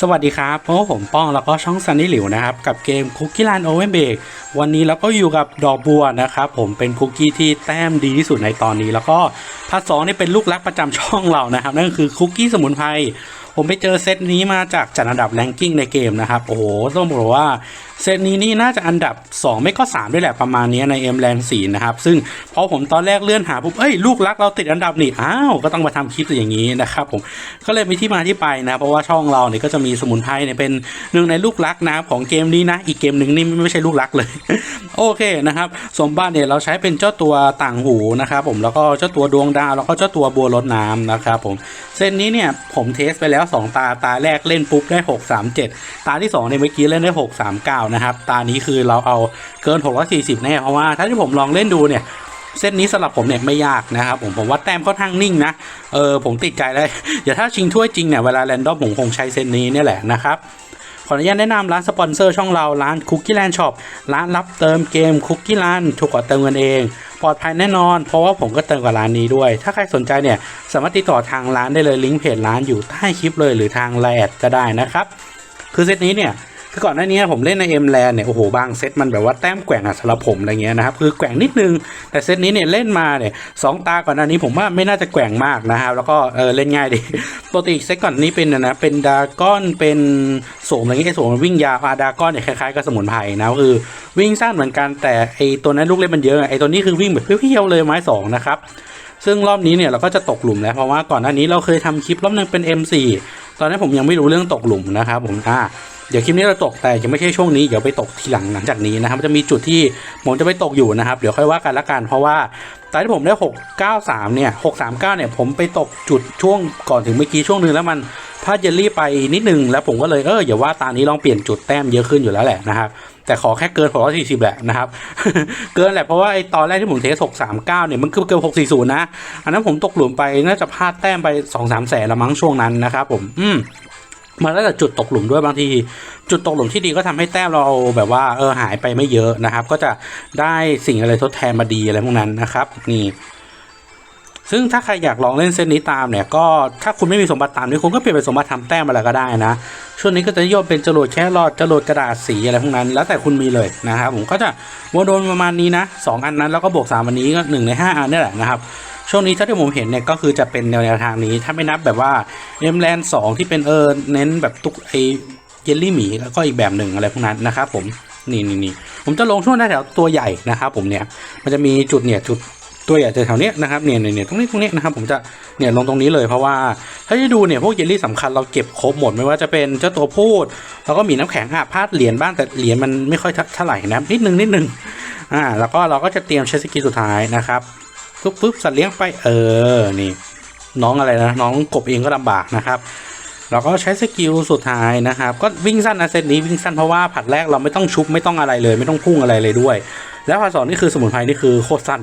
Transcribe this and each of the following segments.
สวัสดีครับพบผมป้องแล้วก็ช่องซันนี่หลิวนะครับ กับเกมคุกกี้ลานโอเวนเบกวันนี้เราก็อยู่กับดอกบัวนะครับ ผมเป็นคุกกี้ที่แต้มดีที่สุดในตอนนี้ แล้วก็พาร์ทสองนี่เป็นลูกรักประจำช่องเรานะครับ นั่นคือคุกกี้สมุนไพรผมไปเจอเซตนี้มาจากจัดอันดับแรงกิ้งในเกมนะครับ โอ้โหต้องบอกว่า เซตนี้นี่น่าจะอันดับ 2 ไม่ก็ 3 ด้วยแหละประมาณนี้ในเอ็มแรงสีนะครับ ซึ่งพอผมตอนแรกเลื่อนหาปุ๊บเอ้ยลูกรักเราติดอันดับนี่อ้าวก็ต้องมาทำคลิปอย่างนี้นะครับผมก็เลยมีที่มาที่ไปนะเพราะว่าช่องเราเนี่ยก็จะมีสมุนไพรเนี่ยเป็นหนึ่งในลูกรักนะของเกมนี้นะ อีกเกมหนึ่งนี่ไม่ใช่ลูกรักเลย โอเคนะครับ สมบัติเนี่ยเราใช้เป็นเจ้าตัวต่างหูนะครับผมแล้วก็เจ้าตัวดวงดาวแล้วก็เจ้าตัวบัวรดน้ำนะครับผมเส้นนี้เนี่ยผมเทสไปแล้ว 2 ตาตาแรกเล่นปุ๊บได้ 637 ตาที่2เนี่ยเมื่อกี้เล่นได้ 639นะครับ ตานี้คือเราเอาเกิน 640 แน่เพราะว่าถ้าที่ผมลองเล่นดูเนี่ยเส้นนี้สำหรับผมเนี่ยไม่ยากนะครับผมผมว่าแต้มค่อนข้างนิ่งนะเออผมติดใจเลยเดี๋ยวถ้าชิงถ้วยจริงเนี่ยเวลาแรนดอมผมคงใช้เส้นนี้เนี่ยแหละนะครับขออนุญาตแนะนำร้านสปอนเซอร์ช่องเราร้าน Cookie Land Shop ร้านรับเติมเกม Cookie Land ถูกกว่าเติมเงินเอง ปลอดภัยแน่นอน เพราะว่าผมก็เติมกับร้านนี้ด้วย ถ้าใครสนใจเนี่ยสามารถติดต่อทางร้านได้เลยลิงก์เพจร้านอยู่ใต้คลิปเลยหรือทางไลน์แอดก็ได้นะครับ คือเซตนี้เนี่ย คือก่อนหน้านี้ผมเล่นในเอ็มแลนเนี่ยโอ้โหบางเซตมันแบบว่าแต้มแกว่งอะสำหรับผมอะไรเงี้ยนะครับคือแกว่งนิดนึงแต่เซตนี้เนี่ยเล่นมาเนี่ยสองตาก่อนหน้านี้ผมว่าไม่น่าจะแกว่งมากนะครับแล้วก็เออเล่นง่ายดีปกติเซตก่อนนี้เป็นนะเป็นดาก้อนเป็นโสมอะไรเงี้ยไอ้โสมมันวิ่งยาวอาดาก้อนเนี่ยคล้ายๆกับสมุนไพรนะคือวิ่งสั้นเหมือนกันแต่ไอตัวนั้นลูกเล่นมันเยอะไอตัวนี้คือวิ่งแบบเพี้ยวๆเลยไม้สองนะครับซึ่งรอบนี้เนี่ยเราก็จะตกหลุมแล้วเพราะว่าก่อนหน้านี้เราเคยทำคลิปรอบนึงเป็น M4 ตอนนั้นผมยังไม่รู้เรื่องตกหลุมนะครับผมอ่า เดี๋ยวคลิปนี้เราตกแต่จะไม่ใช่ช่วงนี้เดี๋ยวไปตกทีหลังหลังจากนี้นะครับจะมีจุดที่ผมจะไปตกอยู่นะครับ เดี๋ยวค่อยว่ากันละกันเพราะว่าตอนที่ผมได้ 693 เนี่ย 639 เนี่ย ผมไปตกจุดช่วงก่อนถึงเมื่อกี้ช่วงนึงแล้วมันพลาดเยลลี่ไปนิดนึงแล้วผมก็เลยเอออย่าว่าตานี้ลองเปลี่ยนจุดแต้มเยอะขึ้นอยู่แล้วแหละนะครับแต่ขอแค่เกิน 640 แหละนะครับ เกินแหละเพราะว่าไอตอนแรกที่ผมเทส 639 เนี่ยมันคือเกิน 640 นะ อันนั้นผมตกหลุมไปน่าจะพลาดแต้มไป 2-3 แสนละมั้งช่วงนั้นนะครับผม อืม มาแล้วแต่จุดตกหลุมด้วยบางที จุดตกหลุมที่ดีก็ทำให้แต้มเราแบบว่าเออหายไปไม่เยอะนะครับ ก็จะได้สิ่งอะไรทดแทนมาดีอะไรพวกนั้นนะครับนี่ซึ่งถ้าใครอยากลองเล่นเส้นนี้ตามเนี่ยก็ถ้าคุณไม่มีสมบัติตามนี้คุณก็เปลี่ยนเป็นสมบัติทำแต้มอะไรก็ได้นะ ช่วงนี้ก็จะนิยมเป็นจรวดแค่รอดจรวดกระดาษสีอะไรพวกนั้น แล้วแต่คุณมีเลยนะครับผมก็จะวนโดนประมาณนี้นะสองอันนั้นแล้วก็บวกสามอันนี้ก็หนึ่งในห้าอันนี่แหละนะครับ ช่วงนี้ถ้าที่ผมเห็นเนี่ยก็คือจะเป็นแนวแนวทางนี้ ถ้าไม่นับแบบว่าเอ็มแลนสองที่เป็นเออเน้นแบบตุกไอเยลลี่หมีแล้วก็อีกแบบหนึ่งอะไรพวกนั้นนะครับผมนี่นี่นี่ผมจะลงช่วงแถวตัวใหญ่นะครับผมเนี่ยมันจะมีจุดเนี่ยจุดตัวใหญ่แถวเนี้ยนะครับเนี่ยเนี่ยเนี่ยตรงนี้ตรงนี้นะครับผมจะเนี่ยลงตรงนี้เลยเพราะว่าถ้าจะดูเนี่ยพวกเยลลี่สำคัญเราเก็บครบหมดไม่ว่าจะเป็นเจ้าตัวพูด แล้วก็มีน้ำแข็งอะพลาดเหรียญบ้างแต่เหรียญมันไม่ค่อยเท่าไหร่นะนิดนึงนิดนึงอ่าแล้วก็เราก็จะเตรียมใช้สกิลสุดท้ายนะครับ ปุ๊บปุ๊บสัตว์เลี้ยงไปเออนี่ น้องอะไรนะ น้องกบเองก็ลำบากนะครับ เราก็ใช้สกิลสุดท้ายนะครับ ก็วิ่งสั้นนะเซตนี้วิ่งสั้นเพราะว่าผัดแรกเราไม่ต้องชุบไม่ต้องอะไรเลย ไม่ต้องพุ่งอะไรเลยด้วย แล้วผัดสองนี่คือสมุนไพรนี่คือโคตรสั้น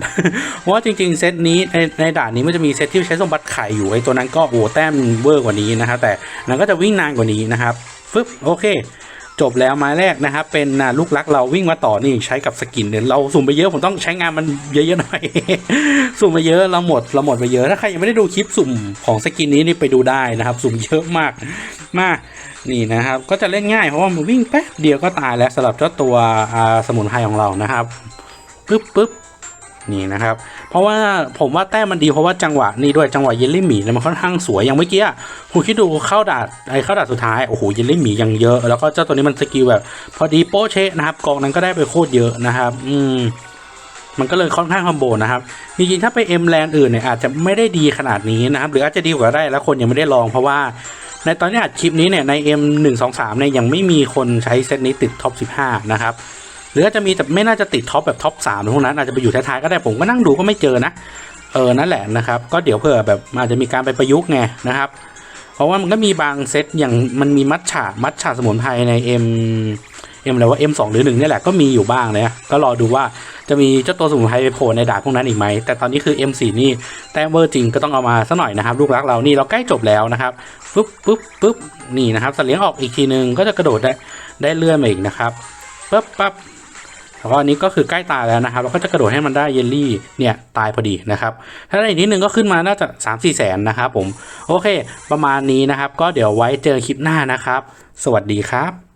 เพราะว่าจริง ๆ เซตนี้ในในด่านนี้มันจะมีเซตที่ใช้สมบัติไข่อยู่ไอ้ตัวนั้นก็โอ้แต้มเวอร์กว่านี้นะครับแต่นั้นก็จะวิ่งนานกว่านี้นะครับฟึบโอเค จบแล้วไม้แรกนะครับเป็นลูกรักเราวิ่งมาต่อนี่ใช้กับสกินเนี่ยเราสุ่มไปเยอะผมต้องใช้งานมันเยอะๆหน่อย สุ่มไปเยอะเราหมดเราหมดไปเยอะถ้าใครยังไม่ได้ดูคลิปสุ่มของสกินนี้นี่ไปดูได้นะครับ สุ่มเยอะมากมากนี่นะครับ ก็จะเล่นง่ายเพราะว่ามันวิ่งแป๊บเดียวก็ตายแล้วสำหรับเจ้าตัวสมุนไพรของเรานะครับปึ๊บปึ๊บ นี่นะครับ เพราะว่าผมว่าแต้มมันดีเพราะว่าจังหวะนี่ด้วยจังหวะเยลลี่หมีเนี่ยมันค่อนข้างสวยอย่างเมื่อกี้คุณคิดดูเข้าดาดไอ้เข้าดาดสุดท้ายโอ้โหเยลลี่หมียังเยอะ แล้วก็เจ้าตัวนี้มันสกิลแบบ พอดีโป๊เชะนะครับกองนั้นก็ได้ไปโคตรเยอะนะครับ อืมมันก็เลยค่อนข้างคอมโบนะครับจริงๆถ้าไปเอ็มแลนอื่นเนี่ยอาจจะไม่ได้ดีขนาดนี้นะครับ หรืออาจจะดีกว่าได้แล้วคนยังไม่ได้ลองเพราะว่าในตอนนี้อัดคลิปนี้เนี่ยใน M 1 2 3 เนี่ยยังไม่มีคนใช้เซตนี้ติดท็อป 15 นะครับ หรืออาจจะมีแต่ไม่น่าจะติดท็อปแบบท็อปสามพวกนั้นอาจจะไปอยู่ท้ายๆก็ได้ผมก็นั่งดูก็ไม่เจอนะเออนั่นแหละนะครับ ก็เดี๋ยวเผื่อแบบอาจจะมีการไปประยุกต์ไงนะครับ เพราะว่ามันก็มีบางเซตอย่างมันมีมัทฉะมัทฉะสมุนไพรใน M M อะไรว่า M 2หรือ1เนี่แหละก็มีอยู่บ้างเลยนะก็รอดูว่าจะมีเจ้าตัวสมุนไพรไปโผล่ในดาบพวกนั้นอีกไหม แต่ตอนนี้คือ M 4 นี่แต้มเวอร์จริงก็ต้องเอามาสักหน่อยนะครับ ลูกรักเรานี่เราใกล้จบแล้วนะครับปุ๊บปุ๊บปุ๊บนี่นะครับสเลี้ยงออกอีกทีนึงก็จะกระโดดได้ได้เลื่อนมาอีกนะครับปั๊บปั๊บ แล้วก็อันนี้ก็คือใกล้ตายแล้วนะครับ เราก็จะกระโดดให้มันได้เยลลี่เนี่ยตายพอดีนะครับ ถ้าได้อีกนิดนึงก็ขึ้นมาน่าจะ 3 4 แสนนะครับผม โอเค ประมาณนี้นะครับ ก็เดี๋ยวไว้เจอคลิปหน้านะครับ สวัสดีครับ